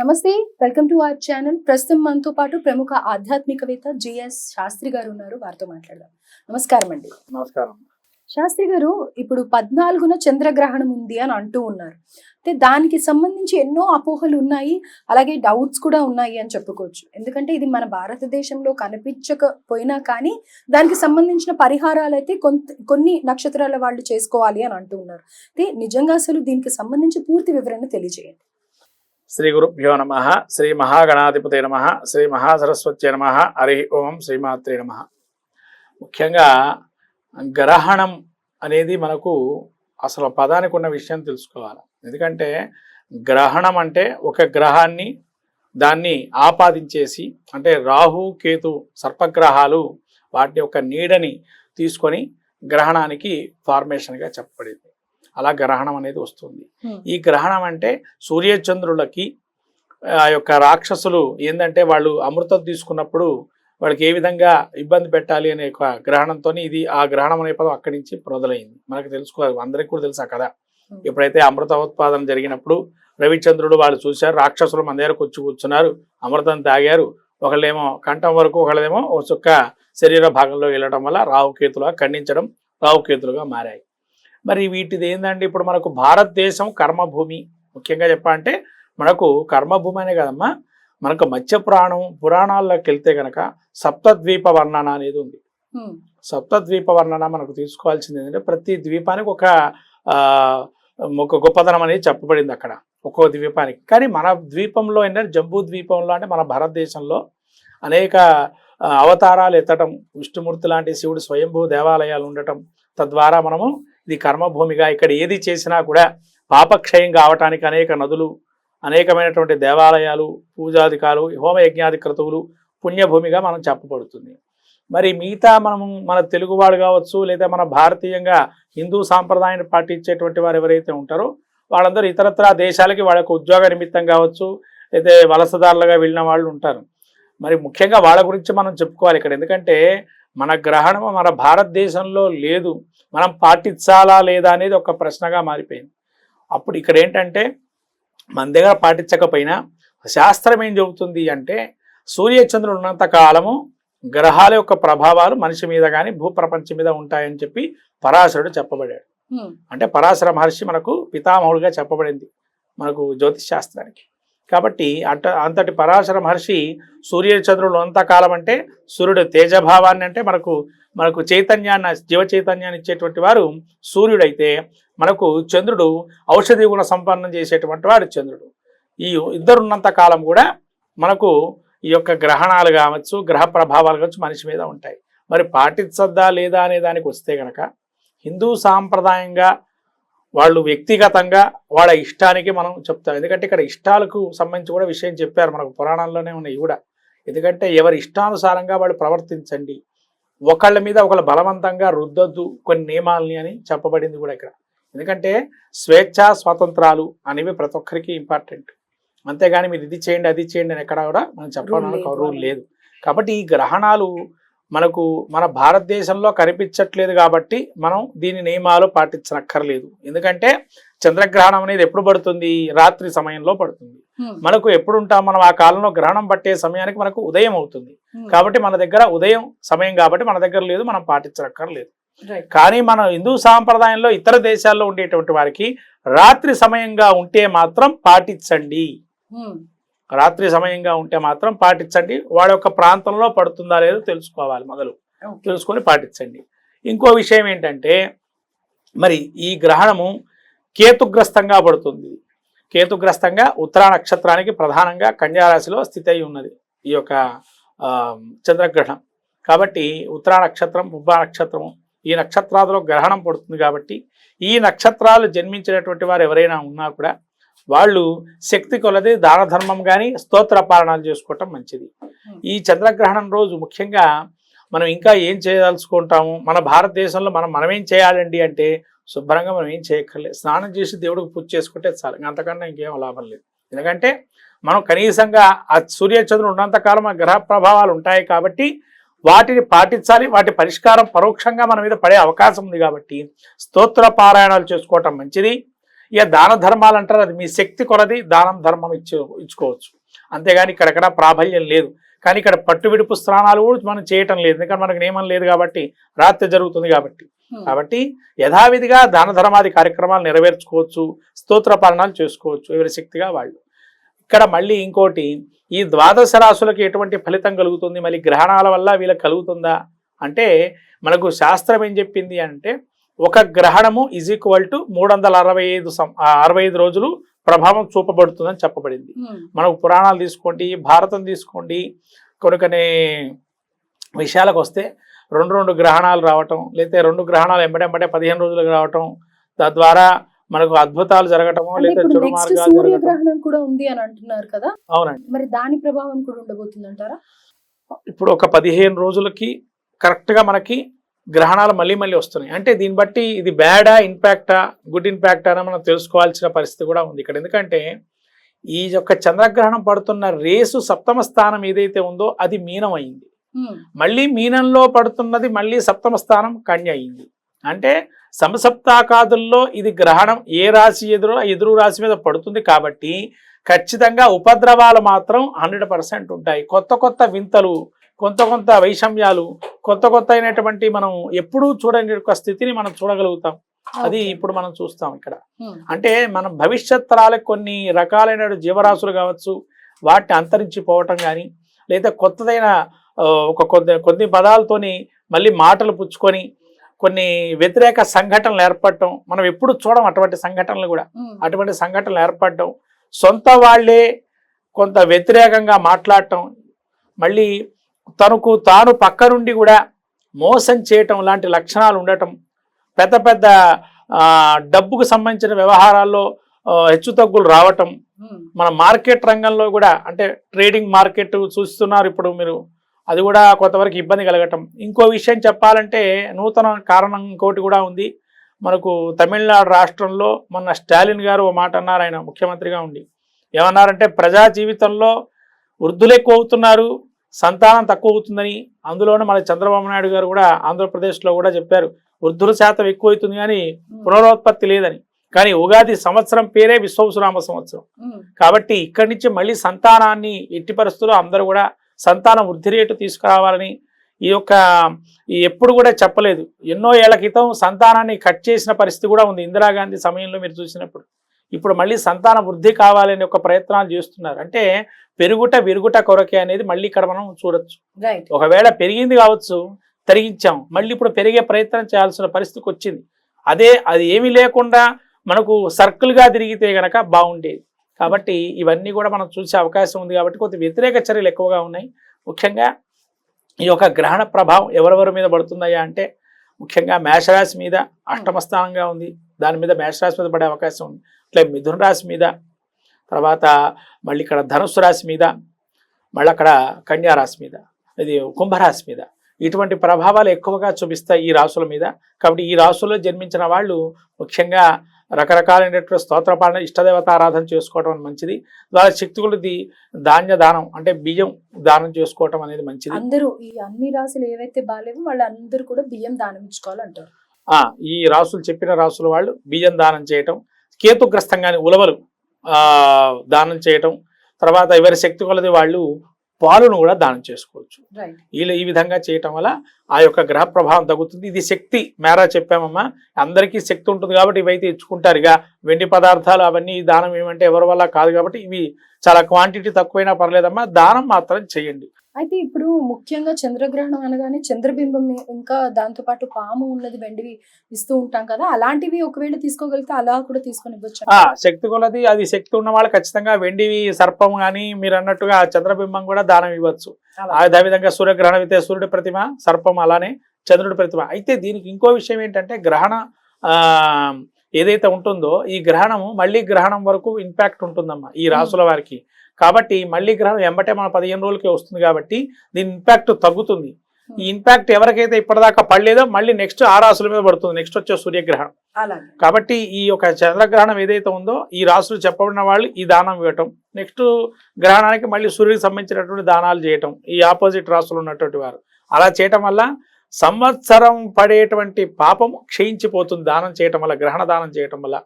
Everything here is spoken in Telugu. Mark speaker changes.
Speaker 1: నమస్తే వెల్కమ్ టు అవర్ ఛానల్. ప్రస్తుతం మనతో పాటు ప్రముఖ ఆధ్యాత్మికవేత్త జిఎస్ శాస్త్రి గారు ఉన్నారు. వారితో మాట్లాడదాం. నమస్కారం అండి.
Speaker 2: నమస్కారం.
Speaker 1: శాస్త్రి గారు ఇప్పుడు పద్నాలుగున చంద్రగ్రహణం ఉంది అని అంటూ ఉన్నారు. అయితే దానికి సంబంధించి ఎన్నో అపోహలు ఉన్నాయి. అలాగే డౌట్స్ కూడా ఉన్నాయి అని చెప్పుకోవచ్చు. ఎందుకంటే ఇది మన భారతదేశంలో కనిపించకపోయినా కానీ దానికి సంబంధించిన పరిహారాలు అయితే కొంత కొన్ని నక్షత్రాల వాళ్ళు చేసుకోవాలి అని అంటూ ఉన్నారు. అయితే నిజంగా అసలు దీనికి సంబంధించి పూర్తి వివరణ తెలియజేయండి.
Speaker 2: శ్రీ గురుభ్యో నమ శ్రీ మహాగణాధిపతి నమ శ్రీ మహాసరస్వతి నమ హరి ఓం శ్రీమాత్రే నమ. ముఖ్యంగా గ్రహణం అనేది మనకు అసలు పదానికి ఉన్న విషయం తెలుసుకోవాలి. ఎందుకంటే గ్రహణం అంటే ఒక గ్రహాన్ని దాన్ని ఆపాదించేసి అంటే రాహు కేతు సర్పగ్రహాలు వాటి యొక్క నీడని తీసుకొని గ్రహణానికి ఫార్మేషన్గా చెప్పబడింది. అలా గ్రహణం అనేది వస్తుంది. ఈ గ్రహణం అంటే సూర్యచంద్రులకి ఆ యొక్క రాక్షసులు ఏంటంటే వాళ్ళు అమృతం తీసుకున్నప్పుడు వాళ్ళకి ఏ విధంగా ఇబ్బంది పెట్టాలి అనే ఒక గ్రహణంతో ఇది ఆ గ్రహణం అనే పదం అక్కడి నుంచి మొదలైంది మనకు తెలుసుకోవాలి అందరికీ కూడా తెలుసా కదా. ఎప్పుడైతే అమృత ఉత్పాదన జరిగినప్పుడు రవిచంద్రుడు వాళ్ళు చూశారు రాక్షసులు మన దగ్గరకు వచ్చి కూర్చున్నారు అమృతం తాగారు ఒకళ్ళేమో కంఠం వరకు ఒకళ్ళేమో ఒక చుక్క శరీర భాగంలో వెళ్ళడం వల్ల రావుకేతులుగా ఖండించడం రావుకేతులుగా మారాయి మరి వీటిది ఏంటంటే ఇప్పుడు మనకు భారతదేశం కర్మభూమి. ముఖ్యంగా చెప్పాలంటే మనకు కర్మభూమి అనే కదమ్మా మనకు మత్స్య పురాణం పురాణాల్లోకి వెళ్తే కనుక సప్తద్వీప వర్ణన అనేది ఉంది. సప్తద్వీప వర్ణన మనకు తీసుకోవాల్సింది ఏంటంటే ప్రతి ద్వీపానికి ఒక ఒక గొప్పదనం అనేది చెప్పబడింది అక్కడ ఒక్కో ద్వీపానికి. కానీ మన ద్వీపంలో ఏంటంటే జంబూ ద్వీపంలో అంటే మన భారతదేశంలో అనేక అవతారాలు ఎత్తటం విష్ణుమూర్తి లాంటి శివుడు స్వయంభూ దేవాలయాలు ఉండటం తద్వారా మనము ఇది కర్మభూమిగా ఇక్కడ ఏది చేసినా కూడా పాపక్షయం కావటానికి అనేక నదులు అనేకమైనటువంటి దేవాలయాలు పూజాధికాలు హోమయజ్ఞాది క్రతువులు పుణ్యభూమిగా మనం చెప్పబడుతుంది. మరి మిగతా మనం మన తెలుగువాడు కావచ్చు లేదా మన భారతీయంగా హిందూ సాంప్రదాయాన్ని పాటించేటువంటి వారు ఎవరైతే ఉంటారో వాళ్ళందరూ ఇతరత్ర దేశాలకి వాళ్ళకు ఉద్యోగ నిమిత్తం కావచ్చు లేదా వలసదారులుగా వెళ్ళిన వాళ్ళు ఉంటారు. మరి ముఖ్యంగా వాళ్ళ గురించి మనం చెప్పుకోవాలి ఇక్కడ. ఎందుకంటే మన గ్రహణం మన భారతదేశంలో లేదు మనం పాటించాలా లేదా అనేది ఒక ప్రశ్నగా మారిపోయింది. అప్పుడు ఇక్కడ ఏంటంటే మన దగ్గర పాటించకపోయినా శాస్త్రం ఏం చెబుతుంది అంటే సూర్యచంద్రుడు ఉన్నంత కాలము గ్రహాల యొక్క ప్రభావాలు మనిషి మీద కానీ భూప్రపంచం మీద ఉంటాయని చెప్పి పరాశరుడు చెప్పబడాడు. అంటే పరాశర మహర్షి మనకు పితామహుడుగా చెప్పబడింది మనకు జ్యోతిష్ శాస్త్రానికి. కాబట్టి అంట అంతటి పరాశర మహర్షి సూర్య చంద్రులు అంతకాలం అంటే సూర్యుడు తేజభావాన్ని అంటే మనకు మనకు చైతన్యాన్ని జీవ చైతన్యాన్ని ఇచ్చేటువంటి వారు సూర్యుడైతే మనకు చంద్రుడు ఔషధి గుణ సంపన్నం చేసేటువంటి వాడు చంద్రుడు. ఈ ఇద్దరున్నంత కాలం కూడా మనకు ఈ యొక్క గ్రహణాలు కావచ్చు గ్రహ ప్రభావాలు కావచ్చు మనిషి మీద ఉంటాయి. మరి పాటించద్దా లేదా అనే దానికి వస్తే గనక హిందూ సాంప్రదాయంగా వాళ్ళు వ్యక్తిగతంగా వాళ్ళ ఇష్టానికి మనం చెప్తాం. ఎందుకంటే ఇక్కడ ఇష్టాలకు సంబంధించి కూడా విషయం చెప్పారు మనకు పురాణాల్లోనే ఉన్నాయి కూడా. ఎందుకంటే ఎవరి ఇష్టానుసారంగా వాళ్ళు ప్రవర్తించండి. ఒకళ్ళ మీద ఒకళ్ళు బలవంతంగా రుద్దొద్దు కొన్ని నియమాలని అని చెప్పబడింది కూడా ఇక్కడ. ఎందుకంటే స్వేచ్ఛ స్వాతంత్రాలు అనేవి ప్రతి ఒక్కరికి ఇంపార్టెంట్ అంతేగాని మీరు ఇది చేయండి అది చేయండి అని ఎక్కడ కూడా మనం చెప్పడానికి. రూల్ లేదు. కాబట్టి ఈ గ్రహణాలు మనకు మన భారతదేశంలో కనిపించట్లేదు కాబట్టి మనం దీని నియమాలు పాటించనక్కర్లేదు ఎందుకంటే చంద్రగ్రహణం అనేది ఎప్పుడు పడుతుంది రాత్రి సమయంలో పడుతుంది. మనకు ఎప్పుడు ఉంటాం మనం ఆ కాలంలో గ్రహణం పట్టే సమయానికి మనకు ఉదయం అవుతుంది. కాబట్టి మన దగ్గర ఉదయం సమయం కాబట్టి మన దగ్గర లేదు మనం పాటించనక్కర్లేదు. కానీ మన హిందూ సాంప్రదాయంలో ఇతర దేశాల్లో ఉండేటువంటి వారికి రాత్రి సమయంగా ఉంటే మాత్రం పాటించండి. రాత్రి సమయంగా ఉంటే మాత్రం పాటించండి. వాడి యొక్క ప్రాంతంలో పడుతుందా లేదో తెలుసుకోవాలి మొదలు. తెలుసుకొని పాటించండి. ఇంకో విషయం ఏంటంటే మరి ఈ గ్రహణము కేతుగ్రస్తంగా పడుతుంది. కేతుగ్రస్తంగా ఉత్తరా నక్షత్రానికి ప్రధానంగా కన్యారాశిలో స్థితి అయి ఉన్నది ఈ యొక్క చంద్రగ్రహణం. కాబట్టి ఉత్తరా నక్షత్రం పుబ్బ నక్షత్రము ఈ నక్షత్రాలలో గ్రహణం పడుతుంది కాబట్టి ఈ నక్షత్రాలు జన్మించినటువంటి వారు ఎవరైనా ఉన్నా కూడా వాళ్ళు శక్తి కొలది దాన ధర్మం కానీ స్తోత్ర పారాయణాలు చేసుకోవటం మంచిది. ఈ చంద్రగ్రహణం రోజు ముఖ్యంగా మనం ఇంకా ఏం చేయదలుచుకుంటాము? మన భారతదేశంలో మనం మనం ఏం చేయాలండి అంటే శుభ్రంగా మనం ఏం చేయక్కర్లేదు స్నానం చేసి దేవుడికి పూజ చేసుకుంటే చాలు. అంతకన్నా ఇంకేం లాభం లేదు. ఎందుకంటే మనం కనీసంగా ఆ సూర్యచంద్రుడు ఉన్నంతకాలం ఆ గ్రహ ప్రభావాలు ఉంటాయి కాబట్టి వాటిని పాటించాలి. వాటి పరిష్కారం పరోక్షంగా మన మీద పడే అవకాశం ఉంది కాబట్టి స్తోత్ర పారాయణాలు చేసుకోవటం మంచిది. ఇక దాన ధర్మాలు అంటారు అది మీ శక్తి కొలది దానం ధర్మం ఇచ్చు ఇచ్చుకోవచ్చు. అంతేగాని ఇక్కడెక్కడ ప్రాబల్యం లేదు. కానీ ఇక్కడ పట్టు విడుపు స్నానాలు కూడా మనం చేయటం లేదు. ఎందుకంటే మనకు నియమం లేదు కాబట్టి రాత్రి జరుగుతుంది కాబట్టి. కాబట్టి యథావిధిగా దాన ధర్మాది కార్యక్రమాలు నెరవేర్చుకోవచ్చు స్తోత్ర పాలనాలు చేసుకోవచ్చు ఎవరి శక్తిగా వాళ్ళు. ఇక్కడ మళ్ళీ ఇంకోటి ఈ ద్వాదశ రాశులకు ఎటువంటి ఫలితం కలుగుతుంది? మళ్ళీ గ్రహణాల వల్ల వీళ్ళకి కలుగుతుందా? అంటే మనకు శాస్త్రం ఏం చెప్పింది అంటే ఒక గ్రహణము ఈజ్ ఈక్వల్ టు మూడు వందల అరవై ఐదు అరవై ఐదు రోజులు ప్రభావం చూపబడుతుందని చెప్పబడింది.
Speaker 1: ఉమ్,
Speaker 2: మనకు పురాణాలు తీసుకోండి భారతం తీసుకోండి కొన్ని కొన్ని విషయాలకు వస్తే రెండు రెండు గ్రహణాలు రావటం లేకపోతే రెండు గ్రహణాలు ఎంబడెంబడే పదిహేను రోజులకు రావటం తద్వారా మనకు అద్భుతాలు జరగటము లేదా
Speaker 1: ఇప్పుడు
Speaker 2: చెడు
Speaker 1: నెక్స్ట్
Speaker 2: మార్గాలు జరగటం
Speaker 1: సూర్యగ్రహణం కూడా ఉంది అని అంటున్నారు కదా?
Speaker 2: అవునండి.
Speaker 1: మరి దాని ప్రభావం కూడా ఉండబోతుంది అంటారా
Speaker 2: ఇప్పుడు ఒక పదిహేను రోజులకి కరెక్ట్గా మనకి గ్రహణాలు మళ్ళీ మళ్ళీ వస్తున్నాయి. అంటే దీన్ని బట్టి ఇది బ్యాడా ఇంపాక్టా గుడ్ ఇంపాక్టా అని మనం తెలుసుకోవాల్సిన పరిస్థితి కూడా ఉంది ఇక్కడ. ఎందుకంటే ఈ యొక్క చంద్రగ్రహణం పడుతున్న రేసు సప్తమ స్థానం ఏదైతే ఉందో అది మీనం అయింది.
Speaker 1: ఉమ్,
Speaker 2: మళ్ళీ మీనంలో పడుతున్నది మళ్ళీ సప్తమ స్థానం కన్య అయింది. అంటే సమసప్తాకాదుల్లో ఇది గ్రహణం ఏ రాశి ఎదురో ఎదురు రాశి మీద పడుతుంది కాబట్టి ఖచ్చితంగా ఉపద్రవాలు మాత్రం హండ్రెడ్ పర్సెంట్ ఉంటాయి. కొత్త కొత్త వింతలు కొంత కొంత వైషమ్యాలు కొత్త కొత్త అయినటువంటి మనం ఎప్పుడూ చూడని ఒక స్థితిని మనం చూడగలుగుతాం. అది. ఇప్పుడు మనం చూస్తాం ఇక్కడ. అంటే మనం భవిష్యత్ తరాలకు కొన్ని రకాలైన జీవరాశులు కావచ్చు వాటిని అంతరించిపోవటం కానీ లేదా కొత్తదైన ఒక కొద్ది కొన్ని పదాలతోని మళ్ళీ మాటలు పుచ్చుకొని కొన్ని వ్యతిరేక సంఘటనలు ఏర్పడటం మనం ఎప్పుడు చూడం అటువంటి సంఘటనలు కూడా. అటువంటి సంఘటనలు ఏర్పడటం సొంత వాళ్ళే కొంత వ్యతిరేకంగా మాట్లాడటం మళ్ళీ తనకు తాను పక్క నుండి కూడా మోసం చేయటం లాంటి లక్షణాలు ఉండటం పెద్ద పెద్ద డబ్బుకు సంబంధించిన వ్యవహారాల్లో ఆ, హెచ్చుతగ్గులు రావటం మన మార్కెట్ రంగంలో కూడా అంటే ట్రేడింగ్ మార్కెట్ చూస్తున్నారు ఇప్పుడు మీరు అది కూడా కొంతవరకు ఇబ్బంది కలగటం. ఇంకో విషయం చెప్పాలంటే నూతన కారణం ఇంకోటి కూడా ఉంది. మనకు తమిళనాడు రాష్ట్రంలో మొన్న స్టాలిన్ గారు ఓ మాట అన్నారు ఆయన ముఖ్యమంత్రిగా ఉండి. ఏమన్నారంటే ప్రజా జీవితంలో వృద్ధులు ఎక్కువ అవుతున్నారు సంతానం తక్కువ అవుతుందని అందులోనూ మన చంద్రబాబు నాయుడు గారు కూడా ఆంధ్రప్రదేశ్లో కూడా చెప్పారు. వృద్ధుల శాతం ఎక్కువ అవుతుంది కానీ పునరుత్పత్తి లేదని. కానీ ఉగాది సంవత్సరం పేరే విశ్వసునామ సంవత్సరం. కాబట్టి ఇక్కడి నుంచి మళ్ళీ సంతానాన్ని ఎట్టి పరిస్థితుల్లో అందరూ కూడా సంతాన వృద్ధి రేటు తీసుకురావాలని ఈ యొక్క ఎప్పుడు కూడా చెప్పలేదు. ఎన్నో ఏళ్ళ క్రితం సంతానాన్ని కట్ చేసిన పరిస్థితి కూడా ఉంది ఇందిరాగాంధీ సమయంలో మీరు చూసినప్పుడు. ఇప్పుడు మళ్ళీ సంతాన వృద్ధి కావాలని ఒక ప్రయత్నాలు చేస్తున్నారు. అంటే పెరుగుట విరుగుట కొరకే అనేది మళ్ళీ ఇక్కడ మనం చూడొచ్చు. ఒకవేళ పెరిగింది కావచ్చు తరిగించాం మళ్ళీ ఇప్పుడు పెరిగే ప్రయత్నం చేయాల్సిన పరిస్థితికి వచ్చింది. అదే అది ఏమీ లేకుండా మనకు సర్కిల్గా తిరిగితే గనక బాగుండేది. కాబట్టి ఇవన్నీ కూడా మనం చూసే అవకాశం ఉంది కాబట్టి కొంత వ్యతిరేక చర్యలు ఎక్కువగా ఉన్నాయి. ముఖ్యంగా ఈ యొక్క గ్రహణ ప్రభావం ఎవరెవరి మీద పడుతుందయ్యా అంటే ముఖ్యంగా మేషరాశి మీద అష్టమ స్థానంగా ఉంది. దాని మీద మేషరాశి మీద పడే అవకాశం ఉంది. అట్లే మిథున రాశి మీద తర్వాత మళ్ళీ ఇక్కడ ధనుస్సు రాశి మీద మళ్ళీ అక్కడ కన్యా రాశి మీద ఇది కుంభరాశి మీద. ఇటువంటి ప్రభావాలు ఎక్కువగా చూపిస్తాయి ఈ రాసుల మీద. కాబట్టి ఈ రాసుల్లో జన్మించిన వాళ్ళు ముఖ్యంగా రకరకాలైనటువంటి స్తోత్రపాలన ఇష్టదేవత ఆరాధన చేసుకోవడం మంచిది. వాళ్ళ శక్తి కొలది ధాన్య దానం అంటే బియ్యం దానం చేసుకోవటం అనేది మంచిది.
Speaker 1: అందరూ ఈ అన్ని రాశులు ఏవైతే బాగాలేవో వాళ్ళందరూ కూడా బియ్యం దానం ఇచ్చుకోవాలంటారు.
Speaker 2: ఆ ఈ రాసులు చెప్పిన రాసుల వాళ్ళు బియ్యం దానం చేయటం కేతుగ్రస్తంగాని ఉలవలు దానం చేయటం తర్వాత ఎవరి శక్తి కొలది వాళ్ళు పాలును కూడా దానం చేసుకోవచ్చు. వీళ్ళు ఈ విధంగా చేయటం వల్ల ఆ యొక్క గ్రహ ప్రభావం తగ్గుతుంది. ఇది శక్తి మేరా చెప్పామమ్మా. అందరికీ శక్తి ఉంటుంది కాబట్టి ఇవైతే ఇచ్చుకుంటారు ఇక వెండి పదార్థాలు అవన్నీ దానం ఏమంటే ఎవరి వల్ల కాదు కాబట్టి ఇవి చాలా క్వాంటిటీ తక్కువైనా పర్లేదమ్మా. దానం మాత్రం చేయండి.
Speaker 1: అయితే ఇప్పుడు ముఖ్యంగా చంద్రగ్రహణం అనగానే చంద్రబింబం ఇంకా దాంతో పాటు పాము ఉన్నది వెండివి ఇస్తూ ఉంటాం కదా. అలాంటివి ఒకవేళ తీసుకోగలిగితే అలా కూడా తీసుకొని ఇవ్వచ్చు
Speaker 2: శక్తి కొలది అది శక్తి ఉన్న వాళ్ళు ఖచ్చితంగా వెండివి సర్పం కానీ మీరు అన్నట్టుగా చంద్రబింబం కూడా దానం ఇవ్వచ్చు. అదే విధంగా సూర్యగ్రహణం అయితే సూర్యుడి ప్రతిమ సర్పం అలానే చంద్రుడి ప్రతిమ. అయితే దీనికి ఇంకో విషయం ఏంటంటే గ్రహణ ఆ ఏదైతే ఉంటుందో ఈ గ్రహణము మళ్ళీ గ్రహణం వరకు ఇంపాక్ట్ ఉంటుందమ్మా ఈ రాసుల వారికి. కాబట్టి మళ్ళీ గ్రహణం ఎంబటే మన పదిహేను రోజులకే వస్తుంది కాబట్టి దీని ఇంపాక్ట్ తగ్గుతుంది. ఈ ఇంపాక్ట్ ఎవరికైతే ఇప్పటిదాకా పడలేదో మళ్ళీ నెక్స్ట్ ఆ రాసుల మీద పడుతుంది. నెక్స్ట్ వచ్చే సూర్యగ్రహణం. కాబట్టి ఈ యొక్క చంద్రగ్రహణం ఏదైతే ఉందో ఈ రాసులు చెప్పబడిన వాళ్ళు ఈ దానం ఇవ్వటం. నెక్స్ట్ గ్రహణానికి మళ్ళీ సూర్యుడికి సంబంధించినటువంటి దానాలు చేయటం. ఈ ఆపోజిట్ రాసులు ఉన్నటువంటి వారు. అలా చేయటం వల్ల సంవత్సరం పడేటువంటి పాపం క్షయించిపోతుంది. దానం చేయటం వల్ల గ్రహణ దానం చేయటం వల్ల.